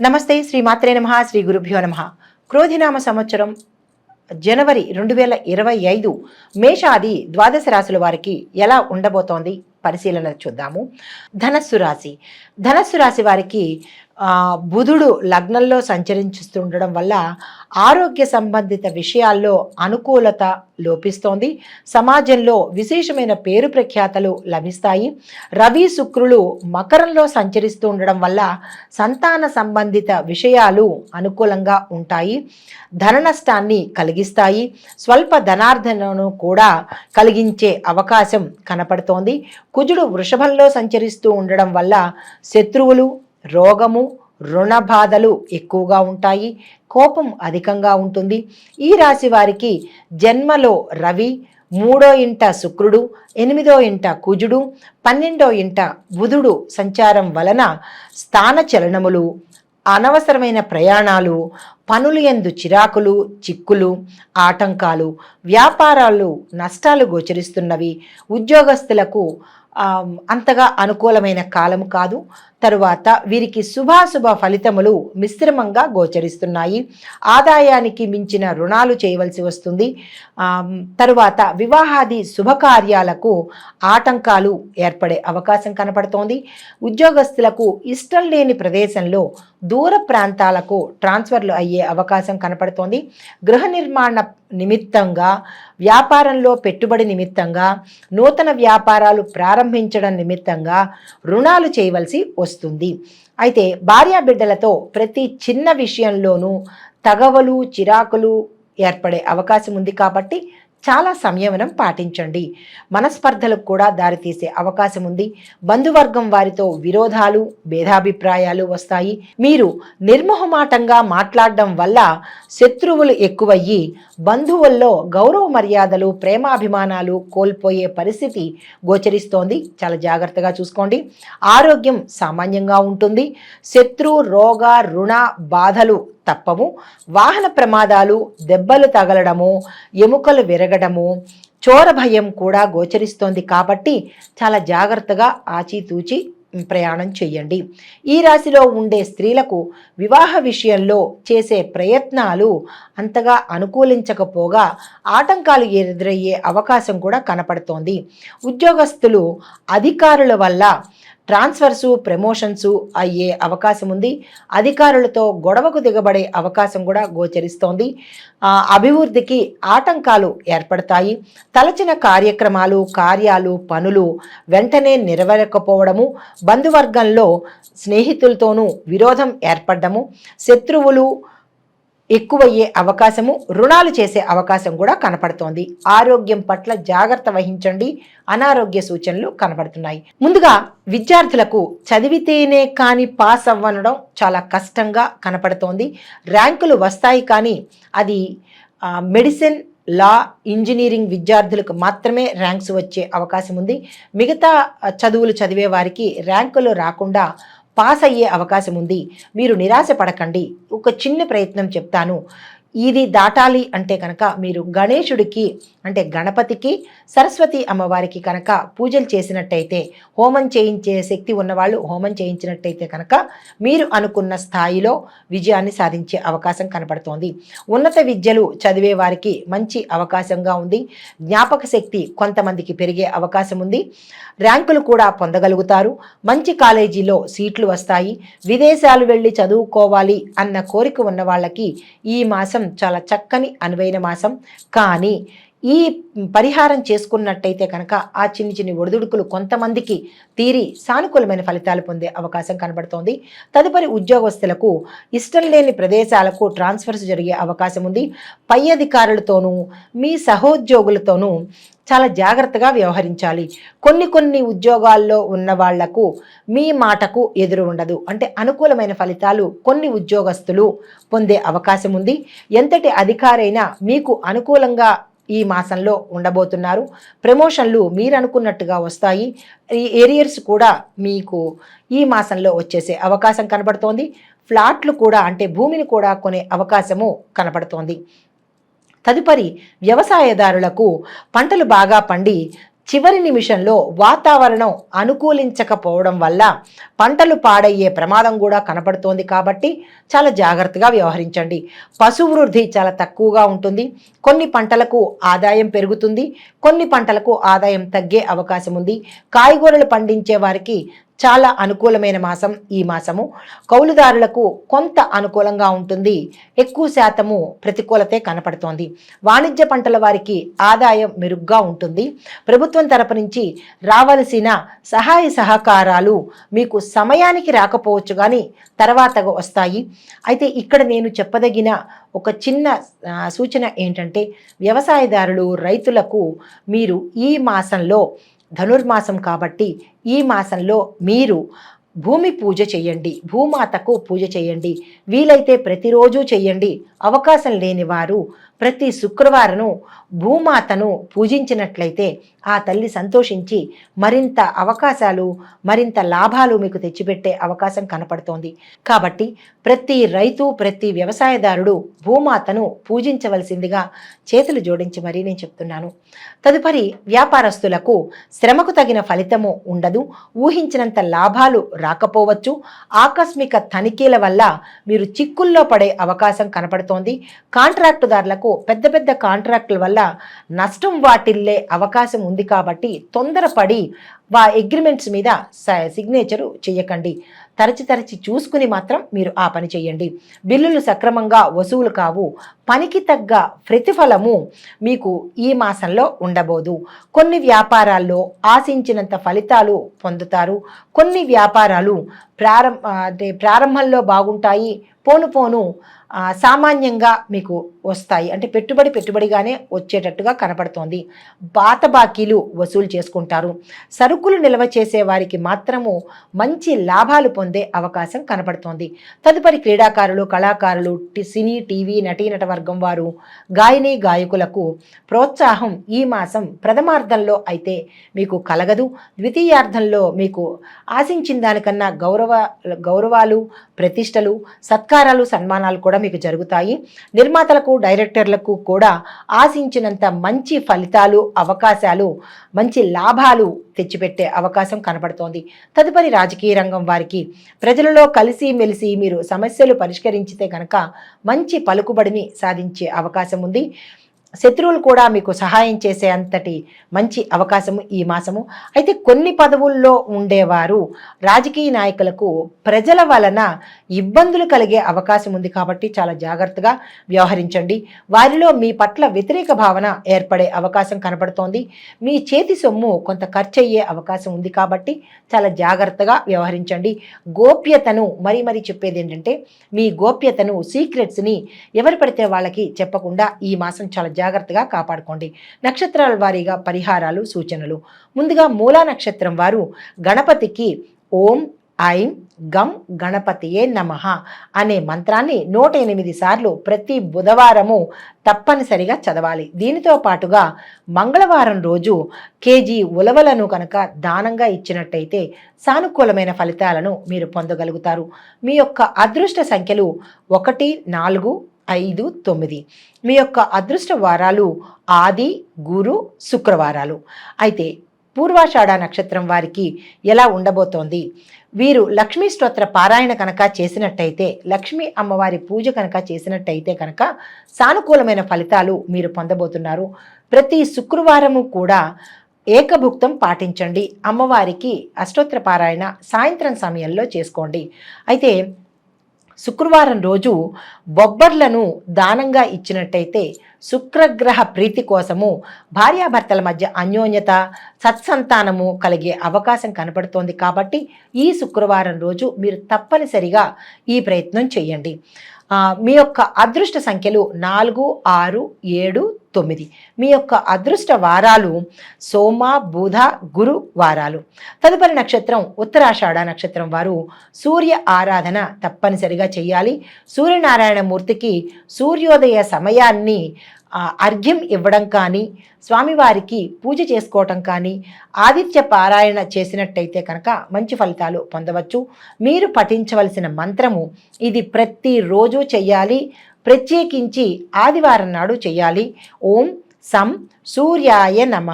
నమస్తే శ్రీ మాత్రే నమ శ్రీ గురుభ్యో నమ. క్రోధినామ సంవత్సరం జనవరి రెండు వేల ఇరవై ఐదు మేషాది ద్వాదశ రాశుల వారికి ఎలా ఉండబోతోంది? పరిశీలన చూద్దాము. ధనస్సు రాశి. ధనస్సు రాశి వారికి బుధుడు లగ్నంలో సంచరించుతుండడం వల్ల ఆరోగ్య సంబంధిత విషయాల్లో అనుకూలత లోపిస్తోంది. సమాజంలో విశేషమైన పేరు ప్రఖ్యాతలు లభిస్తాయి. రవి శుక్రులు మకరంలో సంచరిస్తూ ఉండడం వల్ల సంతాన సంబంధిత విషయాలు అనుకూలంగా ఉంటాయి. ధన నష్టాన్ని కలిగిస్తాయి. స్వల్ప ధనార్థనను కూడా కలిగించే అవకాశం కనపడుతోంది. కుజుడు వృషభంలో సంచరిస్తూ ఉండడం వల్ల శత్రువులు రోగము రుణ బాధలు ఎక్కువగా ఉంటాయి కోపం అధికంగా ఉంటుంది. ఈ రాశి వారికి జన్మలో రవి మూడో ఇంట శుక్రుడు ఎనిమిదో ఇంట కుజుడు పన్నెండో ఇంట బుధుడు సంచారం వలన స్థాన చలనములు అనవసరమైన ప్రయాణాలు పనులు ఎందు చిరాకులు చిక్కులు ఆటంకాలు వ్యాపారాలు నష్టాలు గోచరిస్తున్నవి. ఉద్యోగస్తులకు అంతగా అనుకూలమైన కాలం కాదు. తరువాత వీరికి శుభాశుభ ఫలితములు మిశ్రమంగా గోచరిస్తున్నాయి. ఆదాయానికి మించిన రుణాలు చేయవలసి వస్తుంది. తరువాత వివాహాది శుభకార్యాలకు ఆటంకాలు ఏర్పడే అవకాశం కనపడుతోంది. ఉద్యోగస్తులకు ఇష్టం లేని ప్రదేశంలో దూర ప్రాంతాలకు ట్రాన్స్ఫర్లు అయ్యే అవకాశం కనపడుతోంది. గృహ నిర్మాణ నిమిత్తంగా వ్యాపారంలో పెట్టుబడి నిమిత్తంగా నూతన వ్యాపారాలు ప్రారంభించడం నిమిత్తంగా రుణాలు చేయవలసి వస్తుంది. అయితే భార్యా బిడ్డలతో ప్రతి చిన్న విషయంలోనూ తగవలు చిరాకులు ఏర్పడే అవకాశం ఉంది కాబట్టి చాలా సంయమనం పాటించండి. మనస్పర్ధలకు కూడా దారితీసే అవకాశం ఉంది. బంధువర్గం వారితో విరోధాలు భేదాభిప్రాయాలు వస్తాయి. మీరు నిర్మోహమాటంగా మాట్లాడడం వల్ల శత్రువులు ఎక్కువయ్యి బంధువుల్లో గౌరవ మర్యాదలు ప్రేమాభిమానాలు కోల్పోయే పరిస్థితి గోచరిస్తోంది. చాలా జాగ్రత్తగా చూసుకోండి. ఆరోగ్యం సామాన్యంగా ఉంటుంది. శత్రు రోగ రుణ బాధలు తప్పవు. వాహన ప్రమాదాలు దెబ్బలు తగలడము ఎముకలు విరగడము చోర భయం కూడా గోచరిస్తోంది కాబట్టి చాలా జాగ్రత్తగా ఆచితూచి ప్రయాణం చేయండి ఈ రాశిలో ఉండే స్త్రీలకు వివాహ విషయంలో చేసే ప్రయత్నాలు అంతగా అనుకూలించకపోగా ఆటంకాలు ఎదురయ్యే అవకాశం కూడా కనపడుతోంది. ఉద్యోగస్తులు అధికారుల వల్ల ట్రాన్స్ఫర్సు ప్రమోషన్స్ అయ్యే అవకాశం ఉంది. అధికారులతో గొడవకు దిగబడే అవకాశం కూడా గోచరిస్తోంది. అభివృద్ధికి ఆటంకాలు ఏర్పడతాయి. తలచిన కార్యక్రమాలు కార్యాలు పనులు వెంటనే నెరవేరకపోవడము బంధువర్గంలో స్నేహితులతోనూ విరోధం ఏర్పడము శత్రువులు ఎక్కువయ్యే అవకాశము రుణాలు చేసే అవకాశం కూడా కనపడుతోంది. ఆరోగ్యం పట్ల జాగ్రత్త వహించండి. అనారోగ్య సూచనలు కనబడుతున్నాయి ముందుగా విద్యార్థులకు చదివితేనే కానీ పాస్ అవ్వనడం చాలా కష్టంగా కనపడుతోంది. ర్యాంకులు వస్తాయి కానీ అది మెడిసిన్ లా ఇంజనీరింగ్ విద్యార్థులకు మాత్రమే ర్యాంక్స్ వచ్చే అవకాశం ఉంది. మిగతా చదువులు చదివే వారికి ర్యాంకులు రాకుండా పాస్ అయ్యే అవకాశం ఉంది మీరు నిరాశ పడకండి ఒక చిన్న ప్రయత్నం చెప్తాను. ఇది దాటాలి అంటే కనుక మీరు గణేశుడికి అంటే గణపతికి సరస్వతి అమ్మవారికి కనుక పూజలు చేసినట్టయితే హోమం చేయించే శక్తి ఉన్నవాళ్ళు హోమం చేయించినట్టయితే కనుక మీరు అనుకున్న స్థాయిలో విజయాన్ని సాధించే అవకాశం కనపడుతోంది. ఉన్నత విద్యలు చదివే వారికి మంచి అవకాశంగా ఉంది. జ్ఞాపక శక్తి కొంతమందికి పెరిగే అవకాశం ఉంది. ర్యాంకులు కూడా పొందగలుగుతారు. మంచి కాలేజీలో సీట్లు వస్తాయి. విదేశాలు వెళ్ళి చదువుకోవాలి అన్న కోరిక ఉన్న వాళ్ళకి ఈ మాసం చాలా చక్కని అనువైన మాసం. కానీ ఈ పరిహారం చేసుకున్నట్టయితే కనుక ఆ చిన్ని చిన్ని ఒడిదుడుకులు కొంతమందికి తీరి సానుకూలమైన ఫలితాలు పొందే అవకాశం కనబడుతోంది. తదుపరి ఉద్యోగస్తులకు ఇష్టం లేని ప్రదేశాలకు ట్రాన్స్ఫర్స్ జరిగే అవకాశం ఉంది. పై అధికారులతోనూ మీ సహోద్యోగులతోనూ చాలా జాగ్రత్తగా వ్యవహరించాలి. కొన్ని కొన్ని ఉద్యోగాల్లో ఉన్న వాళ్ళకు మీ మాటకు ఎదురు ఉండదు. అంటే అనుకూలమైన ఫలితాలు కొన్ని ఉద్యోగస్తులు పొందే అవకాశం ఉంది. ఎంతటి అధికారైనా మీకు అనుకూలంగా ఈ మాసంలో ఉండబోతున్నారు. ప్రమోషన్లు మీరు అనుకున్నట్టుగా వస్తాయి. ఈ ఏరియర్స్ కూడా మీకు ఈ మాసంలో వచ్చేసే అవకాశం కనబడుతోంది. ఫ్లాట్లు కూడా అంటే భూమిని కూడా కొనే అవకాశము కనపడుతోంది తదుపరి వ్యవసాయదారులకు పంటలు బాగా పండి చివరి నిమిషంలో వాతావరణం అనుకూలించకపోవడం వల్ల పంటలు పాడయ్యే ప్రమాదం కూడా కనపడుతోంది కాబట్టి చాలా జాగ్రత్తగా వ్యవహరించండి. పశు వృద్ధి చాలా తక్కువగా ఉంటుంది. కొన్ని పంటలకు ఆదాయం పెరుగుతుంది. కొన్ని పంటలకు ఆదాయం తగ్గే అవకాశం ఉంది. కాయగూరలు పండించే వారికి చాలా అనుకూలమైన మాసం ఈ మాసము. కౌలుదారులకు కొంత అనుకూలంగా ఉంటుంది. ఎక్కువ శాతము ప్రతికూలతే కనపడుతోంది. వాణిజ్య పంటల వారికి ఆదాయం మెరుగ్గా ఉంటుంది. ప్రభుత్వం తరపు నుంచి రావలసిన సహాయ సహకారాలు మీకు సమయానికి రాకపోవచ్చు కానీ తర్వాత వస్తాయి. అయితే ఇక్కడ నేను చెప్పదగిన ఒక చిన్న సూచన ఏంటంటే వ్యవసాయదారులు రైతులకు మీరు ఈ మాసంలో ధనుర్మాసం కాబట్టి ఈ మాసంలో మీరు భూమి పూజ చేయండి భూమాతకు పూజ చేయండి. వీలైతే ప్రతిరోజు చేయండి. అవకాశం లేని వారు ప్రతి శుక్రవారం భూమాతను పూజించినట్లయితే ఆ తల్లి సంతోషించి మరింత అవకాశాలు మరింత లాభాలు మీకు తెచ్చిపెట్టే అవకాశం కనపడుతోంది. కాబట్టి ప్రతి రైతు ప్రతి వ్యవసాయదారుడు భూమాతను పూజించవలసిందిగా చేతులు జోడించి మరీ నేను చెప్తున్నాను. తదుపరి వ్యాపారస్తులకు శ్రమకు తగిన ఫలితము ఉండదు. ఊహించినంత లాభాలు రాకపోవచ్చు. ఆకస్మిక తనిఖీల వల్ల మీరు చిక్కుల్లో పడే అవకాశం కనపడుతోంది. కాంట్రాక్టుదారులకు పెద్ద పెద్ద కాంట్రాక్టుల వల్ల నష్టం వాటిల్లే అవకాశం ఉంది కాబట్టి తొందరపడి వా అగ్రిమెంట్స్ మీద సిగ్నేచరు చేయకండి తరచి తరచి చూసుకుని మాత్రం మీరు ఆ పని చేయండి బిల్లులు సక్రమంగా వసూలు కావు. పనికి తగ్గ ప్రతిఫలము మీకు ఈ మాసంలో ఉండబోదు. కొన్ని వ్యాపారాల్లో ఆశించినంత ఫలితాలు పొందుతారు. కొన్ని వ్యాపారాలు ప్రారంభ అంటే ప్రారంభంలో బాగుంటాయి. పోను పోను సామాన్యంగా మీకు వస్తాయి. అంటే పెట్టుబడి పెట్టుబడిగానే వచ్చేటట్టుగా కనపడుతోంది. పాత బాకీలు వసూలు చేసుకుంటారు. సరుకులు నిల్వ చేసే వారికి మాత్రము మంచి లాభాలు పొందే అవకాశం కనపడుతోంది. తదుపరి క్రీడాకారులు కళాకారులు సినీ టీవీ నటీనట వర్గం వారు గాయని గాయకులకు ప్రోత్సాహం ఈ మాసం ప్రథమార్థంలో అయితే మీకు కలగదు. ద్వితీయార్థంలో మీకు ఆశించిన దానికన్నా గౌరవ గౌరవాలు ప్రతిష్టలు సత్కారాలు సన్మానాలు కూడా మీకు జరుగుతాయి. నిర్మాతలకు డైరెక్టర్లకు కూడా ఆశించినంత మంచి ఫలితాలు అవకాశాలు మంచి లాభాలు తెచ్చిపెట్టే అవకాశం కనపడుతోంది తదుపరి రాజకీయ రంగం వారికి ప్రజలలో కలిసి మెలిసి మీరు సమస్యలు పరిష్కరించితే కనుక మంచి పలుకుబడిని సాధించే అవకాశం ఉంది. శత్రువులు కూడా మీకు సహాయం చేసే అంతటి మంచి అవకాశము ఈ మాసము. అయితే కొన్ని పదవుల్లో ఉండేవారు రాజకీయ నాయకులకు ప్రజల వలన ఇబ్బందులు కలిగే అవకాశం ఉంది కాబట్టి చాలా జాగ్రత్తగా వ్యవహరించండి. వారిలో మీ పట్ల వ్యతిరేక భావన ఏర్పడే అవకాశం కనబడుతోంది. మీ చేతి సొమ్ము కొంత ఖర్చు అయ్యే అవకాశం ఉంది కాబట్టి చాలా జాగ్రత్తగా వ్యవహరించండి. గోప్యతను మరీ మరీ చెప్పేది ఏంటంటే మీ గోప్యతను సీక్రెట్స్ని ఎవరు పడితే వాళ్ళకి చెప్పకుండా ఈ మాసం చాలా జాగ్రత్తగా కాపాడుకోండి. నక్షత్రాల వారీగా పరిహారాలు సూచనలు. ముందుగా మూలా నక్షత్రం వారు గణపతికి ఓం ఐం గం గణపతియే నమః అనే మంత్రాన్ని నూట ఎనిమిది సార్లు ప్రతి బుధవారము తప్పనిసరిగా చదవాలి. దీనితో పాటుగా మంగళవారం రోజు కేజీ ఉలవలను కనుక దానంగా ఇచ్చినట్టయితే సానుకూలమైన ఫలితాలను మీరు పొందగలుగుతారు. మీ యొక్క అదృష్ట సంఖ్యలు ఒకటి నాలుగు ఐదు తొమ్మిది. మీ యొక్క అదృష్ట వారాలు ఆది గురు శుక్రవారాలు. అయితే పూర్వాషాఢ నక్షత్రం వారికి ఎలా ఉండబోతోంది? వీరు లక్ష్మీ స్తోత్ర పారాయణ కనుక చేసినట్టయితే లక్ష్మీ అమ్మవారి పూజ కనుక చేసినట్టయితే కనుక సానుకూలమైన ఫలితాలు మీరు పొందబోతున్నారు. ప్రతి శుక్రవారము కూడా ఏకభుక్తం పాటించండి. అమ్మవారికి అష్టోత్తర పారాయణ సాయంత్రం సమయంలో చేసుకోండి. అయితే శుక్రవారం రోజు బొబ్బర్లను దానంగా ఇచ్చినట్టయితే శుక్రగ్రహ ప్రీతి కోసము భార్యాభర్తల మధ్య అన్యోన్యత సత్సంతానము కలిగే అవకాశం కనపడుతోంది కాబట్టి ఈ శుక్రవారం రోజు మీరు తప్పనిసరిగా ఈ ప్రయత్నం చేయండి. మీ యొక్క అదృష్ట సంఖ్యలు నాలుగు ఆరు ఏడు తొమ్మిది. మీ యొక్క అదృష్ట వారాలు సోమ బుధ గురు వారాలు. తదుపరి నక్షత్రం ఉత్తరాషాఢ నక్షత్రం వారు సూర్య ఆరాధన తప్పనిసరిగా చేయాలి. సూర్యనారాయణ మూర్తికి సూర్యోదయ సమయాన్ని అర్ఘ్యం ఇవ్వడం కానీ స్వామివారికి పూజ చేసుకోవటం కానీ ఆదిత్య పారాయణ చేసినట్టయితే కనుక మంచి ఫలితాలు పొందవచ్చు. మీరు పఠించవలసిన మంత్రము ఇది ప్రతిరోజు చెయ్యాలి. ప్రత్యేకించి ఆదివారం నాడు చేయాలి ఓం సం సూర్యాయ నమ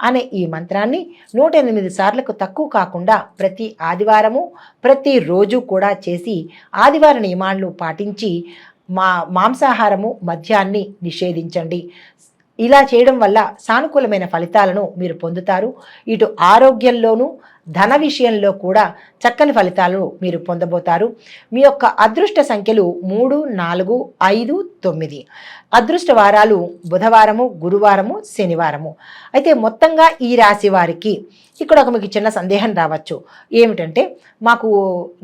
అనే ఈ మంత్రాన్ని నూట ఎనిమిది సార్లకు తక్కువ కాకుండా ప్రతి ఆదివారము ప్రతిరోజు కూడా చేసి ఆదివార నియమాలను పాటించి మా మాంసాహారము మద్యాన్ని నిషేధించండి. ఇలా చేయడం వల్ల సానుకూలమైన ఫలితాలను మీరు పొందుతారు. ఇటు ఆరోగ్యంలోనూ ధన విషయంలో కూడా చక్కని ఫలితాలు మీరు పొందబోతారు. మీ యొక్క అదృష్ట సంఖ్యలు మూడు నాలుగు ఐదు తొమ్మిది. అదృష్ట వారాలు బుధవారము గురువారము శనివారము. అయితే మొత్తంగా ఈ రాశి వారికి ఇక్కడ ఒక మీకు చిన్న సందేహం రావచ్చు. ఏమిటంటే మాకు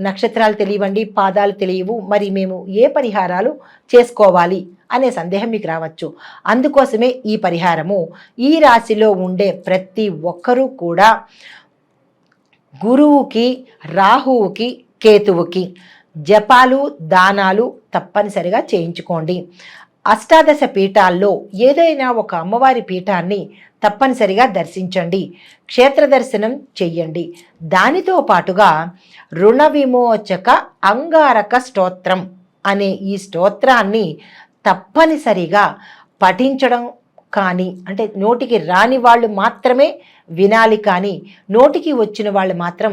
నక్షత్రాలు తెలియవండి పాదాలు తెలియవు మరి మేము ఏ పరిహారాలు చేసుకోవాలి అనే సందేహం మీకు రావచ్చు. అందుకోసమే ఈ పరిహారము. ఈ రాశిలో ఉండే ప్రతి ఒక్కరూ కూడా గురువుకి రాహువుకి కేతువుకి జపాలు దానాలు తప్పనిసరిగా చేయించుకోండి. అష్టాదశ పీఠాల్లో ఏదైనా ఒక అమ్మవారి పీఠాన్ని తప్పనిసరిగా దర్శించండి. క్షేత్ర దర్శనం చెయ్యండి. దానితో పాటుగా రుణ విమోచక అంగారక స్తోత్రం అనే ఈ స్తోత్రాన్ని తప్పనిసరిగా పఠించడం కానీ అంటే నోటికి రాని వాళ్ళు మాత్రమే వినాలి కానీ నోటికి వచ్చిన వాళ్ళు మాత్రం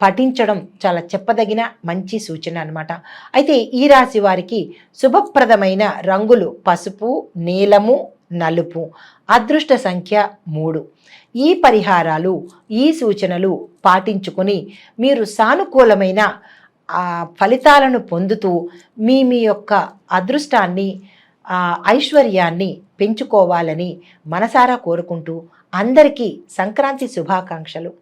పఠించడం చాలా చెప్పదగిన మంచి సూచన అనమాట అయితే ఈ రాశి వారికి శుభప్రదమైన రంగులు పసుపు నీలము నలుపు అదృష్ట సంఖ్య మూడు. ఈ పరిహారాలు ఈ సూచనలు పాటించుకొని మీరు సానుకూలమైన ఫలితాలను పొందుతూ మీ మీ యొక్క అదృష్టాన్ని ఐశ్వర్యాన్ని పెంచుకోవాలని మనసారా కోరుకుంటూ అందరికీ సంక్రాంతి శుభాకాంక్షలు.